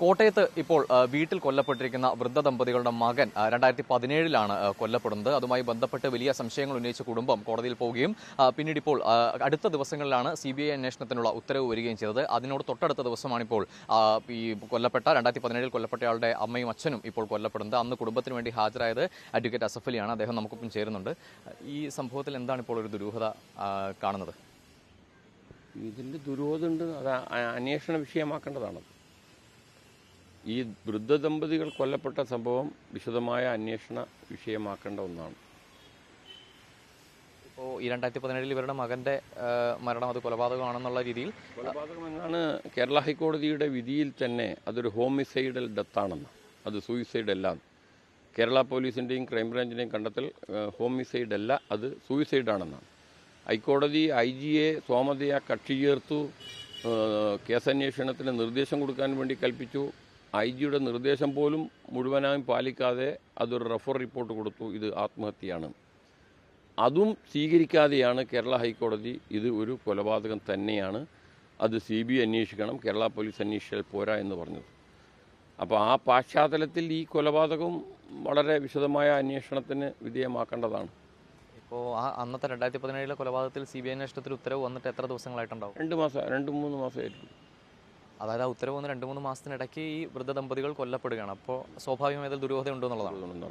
കോട്ടയത്ത് ഇപ്പോൾ വീട്ടിൽ കൊല്ലപ്പെട്ടിരിക്കുന്ന വൃദ്ധ ദമ്പതികളുടെ മകൻ രണ്ടായിരത്തി പതിനേഴിലാണ് കൊല്ലപ്പെടുന്നത്. അതുമായി ബന്ധപ്പെട്ട് വലിയ സംശയങ്ങൾ ഉന്നയിച്ച കുടുംബം കോടതിയിൽ പോവുകയും പിന്നീട് ഇപ്പോൾ അടുത്ത ദിവസങ്ങളിലാണ് സി ബി ഐ അന്വേഷണത്തിനുള്ള ഉത്തരവ് വരികയും ചെയ്തത്. അതിനോട് തൊട്ടടുത്ത ദിവസമാണിപ്പോൾ ഈ കൊല്ലപ്പെട്ട രണ്ടായിരത്തി പതിനേഴിൽ കൊല്ലപ്പെട്ടയാളുടെ അമ്മയും അച്ഛനും ഇപ്പോൾ കൊല്ലപ്പെടുന്നത്. അന്ന് കുടുംബത്തിന് വേണ്ടി ഹാജരായത് അഡ്വക്കേറ്റ് അസഫലിയാണ്. അദ്ദേഹം നമുക്കൊപ്പം ചേരുന്നുണ്ട്. ഈ സംഭവത്തിൽ എന്താണ് ഇപ്പോൾ ഒരു ദുരൂഹത കാണുന്നത്? ഇതിന്റെ ദുരോധമുണ്ട് അത് അ- അന്വേഷണ വിഷയമാക്കേണ്ടതാണ്. ഈ വൃദ്ധ ദമ്പതികൾ കൊല്ലപ്പെട്ട സംഭവം വിശദമായ അന്വേഷണ വിഷയമാക്കേണ്ട ഒന്നാണ്. ഇപ്പോൾ ഈ രണ്ടായിരത്തി പതിനേഴിൽ ഇവരുടെ മകന്റെ മരണം അത് കൊലപാതകമാണെന്നുള്ള രീതിയിൽ കൊലപാതകമെന്നാണ് കേരള ഹൈക്കോടതിയുടെ വിധിയിൽ തന്നെ അതൊരു ഹോമിസൈഡൽ ഡെത്താണെന്ന്. അത് സൂയിസൈഡ് അല്ല കേരള പോലീസിന്റെയും ക്രൈംബ്രാഞ്ചിന്റെയും കണ്ടെത്തൽ ഹോമിസൈഡ് അല്ല അത് സൂയിസൈഡാണെന്നാണ് ഹൈക്കോടതി ഐ ജിയെ സോമതയെ കക്ഷി ചേർത്തു കേസന്വേഷണത്തിന് നിർദ്ദേശം കൊടുക്കാൻ വേണ്ടി കൽപ്പിച്ചു. ഐ ജിയുടെ നിർദ്ദേശം പോലും മുഴുവനായും പാലിക്കാതെ അതൊരു റെഫർ റിപ്പോർട്ട് കൊടുത്തു. ഇത് ആത്മഹത്യയാണ്. അതും സ്വീകരിക്കാതെയാണ് കേരള ഹൈക്കോടതി ഇത് ഒരു കൊലപാതകം തന്നെയാണ്. അത് സി ബി അന്വേഷിക്കണം കേരള പോലീസ് അന്വേഷിച്ചാൽ പോരാ എന്ന് പറഞ്ഞത്. അപ്പോൾ ആ പശ്ചാത്തലത്തിൽ ഈ കൊലപാതകം വളരെ വിശദമായ അന്വേഷണത്തിന് വിധേയമാക്കേണ്ടതാണ്. ഇപ്പോൾ ആ അന്നത്തെ രണ്ടായിരത്തി പതിനേഴിലെ കൊലപാതകത്തിൽ സി ബി ഐ അന്വേഷണത്തിൽ ഉത്തരവ് വന്നിട്ട് എത്ര ദിവസങ്ങളായിട്ടുണ്ടാവും? രണ്ട് മാസം രണ്ട് മൂന്ന് മാസമായിരിക്കും അതായത് ആ ഉത്തരവ് വന്ന് രണ്ട് മൂന്ന് മാസത്തിനിടയ്ക്ക് ഈ വൃദ്ധ ദമ്പതികൾ കൊല്ലപ്പെടുകയാണ്. അപ്പോൾ സ്വാഭാവികമായി അതിൽ ദുരൂഹത ഉണ്ടെന്നുള്ളതാണ്.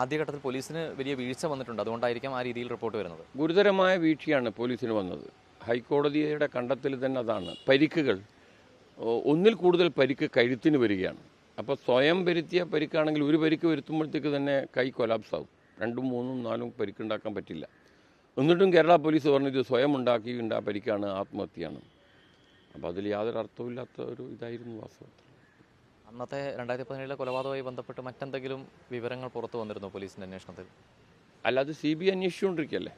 ആദ്യഘട്ടത്തിൽ പോലീസിന് വലിയ വീഴ്ച വന്നിട്ടുണ്ട്. അതുകൊണ്ടായിരിക്കാം ആ രീതിയിൽ റിപ്പോർട്ട് വരുന്നത്. ഗുരുതരമായ വീഴ്ചയാണ് പോലീസിന് വന്നത്. ഹൈക്കോടതിയുടെ കണ്ടെത്തൽ തന്നെ അതാണ്. പരിക്കുകൾ ഒന്നിൽ കൂടുതൽ പരിക്ക് കഴുത്തിന് വരികയാണ്. അപ്പോൾ സ്വയം വരുത്തിയ പരിക്കാണെങ്കിൽ ഒരു പരിക്ക് വരുത്തുമ്പോഴത്തേക്ക് തന്നെ കൈ കൊലാപ്സ് ആവും. രണ്ടും മൂന്നും നാലും പരിക്കുണ്ടാക്കാൻ പറ്റില്ല. എന്നിട്ടും കേരള പോലീസ് പറഞ്ഞു ഇത് സ്വയം ഉണ്ടാക്കിയിട്ടുണ്ട്. ആ പരിക്കാണ് ആത്മഹത്യയാണ്. അപ്പോൾ അതിൽ യാതൊരു അർത്ഥമില്ലാത്ത ഒരു ഇതായിരുന്നു വാസ്തവത്തിൽ. അന്നത്തെ രണ്ടായിരത്തി പതിനേഴിലെ കൊലപാതകവുമായി ബന്ധപ്പെട്ട് മറ്റെന്തെങ്കിലും വിവരങ്ങൾ പുറത്തു വന്നിരുന്നു പോലീസിന്റെ അന്വേഷണത്തിൽ? അല്ലാതെ സി ബി അന്വേഷിച്ചുകൊണ്ടിരിക്കുകയല്ലേ?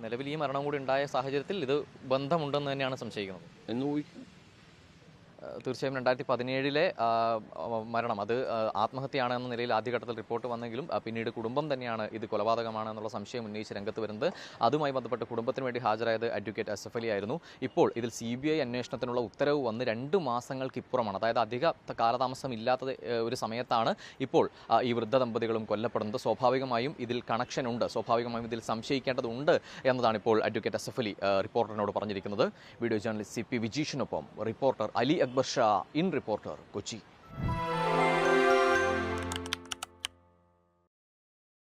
നിലവിൽ ഈ മരണം കൂടി ഉണ്ടായ സാഹചര്യത്തിൽ ഇത് ബന്ധമുണ്ടെന്ന് തന്നെയാണ് സംശയിക്കുന്നത്. എന്ന് ഊഹിക്കും. തീർച്ചയായും രണ്ടായിരത്തി പതിനേഴിലെ മരണം. അത് ആത്മഹത്യയാണ് എന്ന നിലയിൽ ആദ്യഘട്ടത്തിൽ റിപ്പോർട്ട് വന്നെങ്കിലും പിന്നീട് കുടുംബം തന്നെയാണ് ഇത് കൊലപാതകമാണ് എന്നുള്ള സംശയം ഉന്നയിച്ച് രംഗത്ത് വരുന്നത്. അതുമായി ബന്ധപ്പെട്ട് കുടുംബത്തിന് വേണ്ടി ഹാജരായത് അഡ്വക്കേറ്റ് അസഫ് അലി ആയിരുന്നു. ഇപ്പോൾ ഇതിൽ സി ബി ഐ അന്വേഷണത്തിനുള്ള ഉത്തരവ് വന്ന് രണ്ട് മാസങ്ങൾക്കിപ്പുറമാണ്. അതായത് അധിക കാലതാമസം ഇല്ലാത്ത ഒരു സമയത്താണ് ഇപ്പോൾ ഈ വൃദ്ധ ദമ്പതികളും കൊല്ലപ്പെടുന്നത്. സ്വാഭാവികമായും ഇതിൽ കണക്ഷൻ ഉണ്ട്. സ്വാഭാവികമായും ഇതിൽ സംശയിക്കേണ്ടതുണ്ട് എന്നതാണ് ഇപ്പോൾ അഡ്വക്കേറ്റ് അസഫ് അലി റിപ്പോർട്ടറിനോട് പറഞ്ഞിരിക്കുന്നത്. വീഡിയോ ജേർണലിസ്റ്റ് സി പി വിജീഷിനൊപ്പം reporter Ali Akbar Shah in reporter Kochi